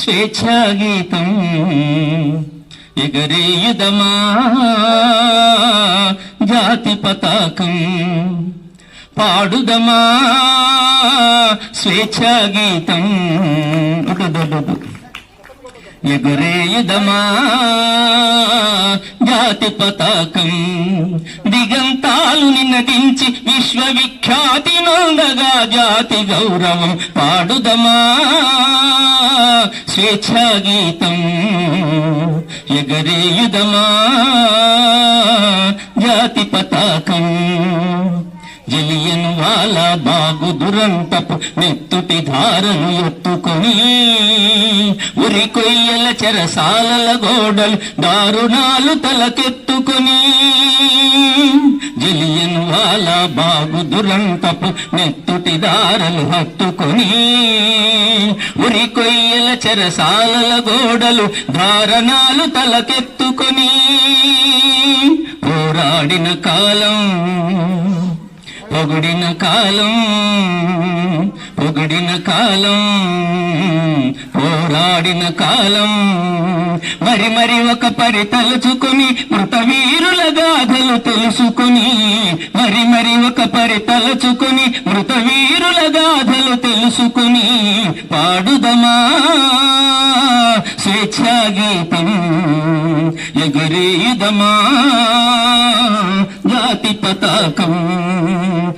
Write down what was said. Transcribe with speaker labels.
Speaker 1: స్వేచ్ఛాగీతం ఎగరేయుదమా జాతి పతాకం పాడుదమా స్వేచ్ఛాగీతం ఉడుడుడుడు. ఎగురేయుదమా జాతి పతాకం దిగంతాలు నిన్నదించి విశ్వవిఖ్యాతి నొందగా జాతి గౌరవం పాడుదమా స్వేచ్ఛాగీతం ఎగరేయుదమా జాతి పతాకం జలియన్ వాల బాగు దురంతపు నెత్తుటి ధారను ఎత్తుకొని ఉరి కొయ్యల చెరసాలల గోడలు దారుణాలు తలకెత్తుకొని జలియన్ వాల బాగు దురంతపు నెత్తుటి దారలు హత్తుకొని ఉరి కొయ్యల చెరసాలల గోడలు దారణాలు తలకెత్తుకొని పోరాడిన కాలం పొగిడిన కాలం పొగిడిన కాలం పోరాడిన కాలం. మరి మరి ఒక పరి తలుచుకుని మృతవీరుల గాథలు తెలుసుకుని మరి మరి ఒక పరి తలుచుకుని మృతవీరుల గాథలు తెలుసుకుని పాడుదమా స్వేచ్ఛా గీతం ఎగురేయుదమా జాతి పతాకం.